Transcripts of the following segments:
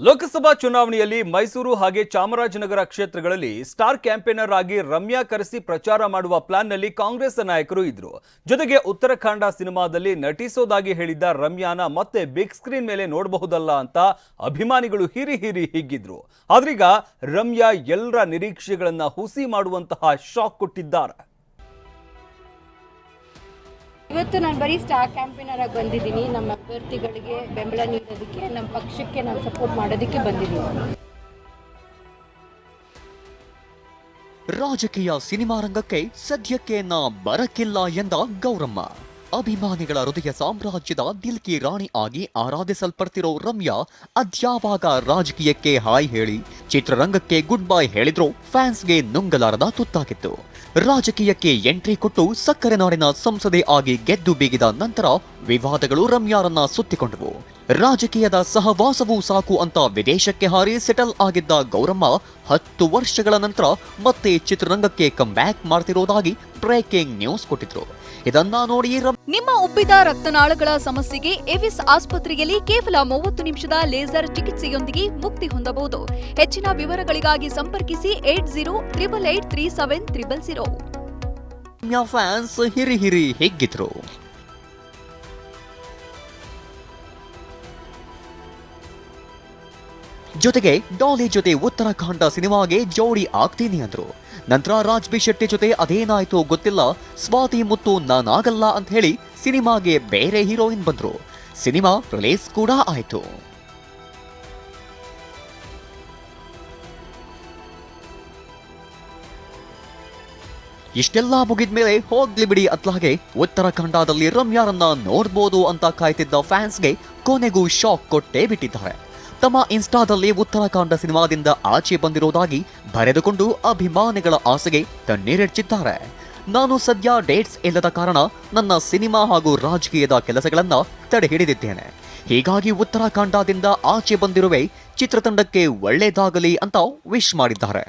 ಲೋಕಸಭಾ ಚುನಾವಣೆಯಲ್ಲಿ ಮೈಸೂರು ಹಾಗೆ ಚಾಮರಾಜನಗರ ಕ್ಷೇತ್ರಗಳಲ್ಲಿ ಸ್ಟಾರ್ ಕ್ಯಾಂಪೇನರ್ ಆಗಿ ರಮ್ಯಾ ಕರೆಸಿ ಪ್ರಚಾರ ಮಾಡುವ ಪ್ಲಾನ್ನಲ್ಲಿ ಕಾಂಗ್ರೆಸ್ ನಾಯಕರು ಇದ್ರು. ಜೊತೆಗೆ ಉತ್ತರಾಖಂಡ ಸಿನಿಮಾದಲ್ಲಿ ನಟಿಸೋದಾಗಿ ಹೇಳಿದ್ದ ರಮ್ಯಾನ ಮತ್ತೆ ಬಿಗ್ ಸ್ಕ್ರೀನ್ ಮೇಲೆ ನೋಡಬಹುದಲ್ಲ ಅಂತ ಅಭಿಮಾನಿಗಳು ಹಿರಿ ಹಿರಿ ಹಿಗ್ಗಿದ್ರು ಆದ್ರೀಗ ರಮ್ಯಾ ಎಲ್ಲರ ನಿರೀಕ್ಷೆಗಳನ್ನ ಹುಸಿ ಮಾಡುವಂತಹ ಶಾಕ್ ಕೊಟ್ಟಿದ್ದಾರೆ. ಇವತ್ತು ನಾನು ಬರೀ ಸ್ಟಾರ್ ಕ್ಯಾಂಪೇನರ್ ಆಗಿ ಬಂದಿದ್ದೀನಿ. ನಮ್ಮ ಅಭ್ಯರ್ಥಿಗಳಿಗೆ ಬೆಂಬಲ ನೀಡೋದಕ್ಕೆ ನಮ್ಮ ಪಕ್ಷಕ್ಕೆ ನಾನು ಸಪೋರ್ಟ್ ಮಾಡೋದಕ್ಕೆ ಬಂದಿದ್ದೀನಿ. ರಾಜಕೀಯ ಸಿನಿಮಾ ರಂಗಕ್ಕೆ ಸದ್ಯಕ್ಕೆ ನಾ ಬರಕ್ಕಿಲ್ಲ ಎಂದ ಗೌರಮ್ಮ. ಅಭಿಮಾನಿಗಳ ಹೃದಯ ಸಾಮ್ರಾಜ್ಯದ ದಿಲ್ಕಿ ರಾಣಿ ಆಗಿ ಆರಾಧಿಸಲ್ಪಡ್ತಿರೋ ರಮ್ಯಾ ಅದ್ಯಾವಾಗ ರಾಜಕೀಯಕ್ಕೆ ಹಾಯ್ ಹೇಳಿ, ಚಿತ್ರರಂಗಕ್ಕೆ ಗುಡ್ ಬೈ ಹೇಳಿದ್ರು ಫ್ಯಾನ್ಸ್ಗೆ ನುಂಗಲಾರದ ತುತ್ತಾಗಿತ್ತು. ರಾಜಕೀಯಕ್ಕೆ ಎಂಟ್ರಿ ಕೊಟ್ಟು ಸಕ್ಕರೆ ನಾಡಿನ ಸಂಸದೆ ಆಗಿ ಗೆದ್ದು ಬೀಗಿದ ನಂತರ ವಿವಾದಗಳು ರಮ್ಯಾರನ್ನ ಸುತ್ತಿಕೊಂಡವು. ರಾಜಕೀಯದ ಸಹವಾಸವೂ ಸಾಕು ಅಂತ ವಿದೇಶಕ್ಕೆ ಹಾರಿ ಸೆಟಲ್ ಆಗಿದ್ದ ಗೌರಮ್ಮ ಹತ್ತು ವರ್ಷಗಳ ನಂತರ ಮತ್ತೆ ಚಿತ್ರರಂಗಕ್ಕೆ ಕಮ್ ಬ್ಯಾಕ್ ಮಾಡ್ತಿರೋದಾಗಿ ಬ್ರೇಕಿಂಗ್ ನ್ಯೂಸ್ ಕೊಟ್ಟಿದ್ರು. ಇದನ್ನ ನೋಡಿ ನಿಮ್ಮ ಉಬ್ಬಿದ ರಕ್ತನಾಳಗಳ ಸಮಸ್ಯೆಗೆ ಎವಿಸ್ ಆಸ್ಪತ್ರೆಯಲ್ಲಿ ಕೇವಲ ಮೂವತ್ತು ನಿಮಿಷದ ಲೇಸರ್ ಚಿಕಿತ್ಸೆಯೊಂದಿಗೆ ಮುಕ್ತಿ ಹೊಂದಬಹುದು. ಹೆಚ್ಚಿನ ವಿವರಗಳಿಗಾಗಿ ಸಂಪರ್ಕಿಸಿ eight zero triple eight three seven triple zero. Fans ಹಿರಿ ಹಿರಿ ಹಿಗ್ಗಿದ್ರು. ಜೊತೆಗೆ ಡಾಲಿ ಜೊತೆ ಉತ್ತರಾಖಂಡ ಸಿನಿಮಾಗೆ ಜೋಡಿ ಆಗ್ತೀನಿ ಅಂದ್ರು. ನಂತರ ರಾಜ್ ಬಿ ಶೆಟ್ಟಿ ಜೊತೆ ಅದೇನಾಯ್ತು ಗೊತ್ತಿಲ್ಲ, ಸ್ವಾತಿ ಮುತ್ತು ನಾನಾಗಲ್ಲ ಅಂತ ಹೇಳಿ ಸಿನಿಮಾಗೆ ಬೇರೆ ಹೀರೋಯಿನ್ ಬಂದ್ರು. ಸಿನಿಮಾ ರಿಲೀಸ್ ಕೂಡ ಆಯ್ತು. ಇಷ್ಟೆಲ್ಲ ಮುಗಿದ್ಮೇಲೆ ಹೋಗ್ಲಿ ಬಿಡಿ ಅತ್ಲಾಗೆ. ಉತ್ತರಾಖಂಡದಲ್ಲಿ ರಮ್ಯಾರನ್ನ ನೋಡ್ಬೋದು ಅಂತ ಕಾಯ್ತಿದ್ದ ಫ್ಯಾನ್ಸ್ಗೆ ಕೊನೆಗೂ ಶಾಕ್ ಕೊಟ್ಟೇ ಬಿಟ್ಟಿದ್ದಾರೆ. ತಮ್ಮ ಇನ್ಸ್ಟಾದಲ್ಲಿ ಉತ್ತರಾಖಂಡ ಸಿನಿಮಾದಿಂದ ಆಚೆ ಬಂದಿರೋದಾಗಿ ಬರೆದುಕೊಂಡು ಅಭಿಮಾನಿಗಳ ಆಸೆಗೆ ತಣ್ಣೀರೆಚ್ಚಿದ್ದಾರೆ ನಾನು ಸದ್ಯ ಡೇಟ್ಸ್ ಇಲ್ಲದ ಕಾರಣ ನನ್ನ ಸಿನಿಮಾ ಹಾಗೂ ರಾಜಕೀಯದ ಕೆಲಸಗಳನ್ನು ತಡೆ ಹಿಡಿದಿದ್ದೇನೆ ಹೀಗಾಗಿ ಉತ್ತರಾಖಂಡದಿಂದ ಆಚೆ ಬಂದಿರುವೆ ಚಿತ್ರತಂಡಕ್ಕೆ ಒಳ್ಳೆಯದಾಗಲಿ ಅಂತ ವಿಶ್ ಮಾಡಿದ್ದಾರೆ.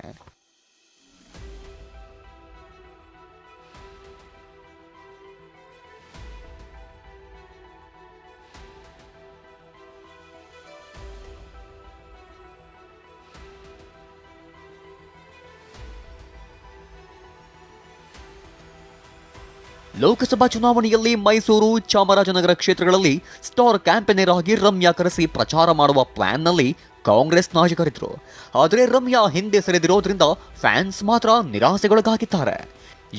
ಲೋಕಸಭಾ ಚುನಾವಣೆಯಲ್ಲಿ ಮೈಸೂರು ಚಾಮರಾಜನಗರ ಕ್ಷೇತ್ರಗಳಲ್ಲಿ ಸ್ಟಾರ್ ಕ್ಯಾಂಪೇನರ್ ಆಗಿ ರಮ್ಯಾ ಕರೆಸಿ ಪ್ರಚಾರ ಮಾಡುವ ಪ್ಲಾನ್ನಲ್ಲಿ ಕಾಂಗ್ರೆಸ್ ನಾಯಕರಿದ್ರು ಆದರೆ ರಮ್ಯಾ ಹಿಂದೆ ಸರಿದಿರೋದ್ರಿಂದ ಫ್ಯಾನ್ಸ್ ಮಾತ್ರ ನಿರಾಸೆಗೊಳಗಾಗಿದ್ದಾರೆ.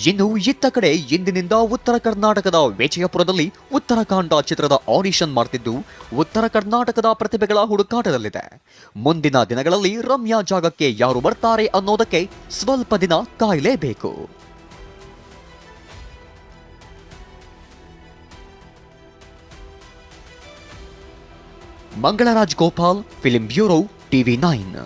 ಇನ್ನು ಇತ್ತ ಕಡೆ ಇಂದಿನಿಂದ ಉತ್ತರ ಕರ್ನಾಟಕದ ವಿಜಯಪುರದಲ್ಲಿ ಉತ್ತರಾಖಂಡ ಚಿತ್ರದ ಆಡಿಷನ್ ಮಾಡ್ತಿದ್ದು ಉತ್ತರ ಕರ್ನಾಟಕದ ಪ್ರತಿಭೆಗಳ ಹುಡುಕಾಟದಲ್ಲಿದೆ. ಮುಂದಿನ ದಿನಗಳಲ್ಲಿ ರಮ್ಯಾ ಜಾಗಕ್ಕೆ ಯಾರು ಬರ್ತಾರೆ ಅನ್ನೋದಕ್ಕೆ ಸ್ವಲ್ಪ ದಿನ ಕಾಯಲೇಬೇಕು. Mangalraj Gopal film bureau TV nine.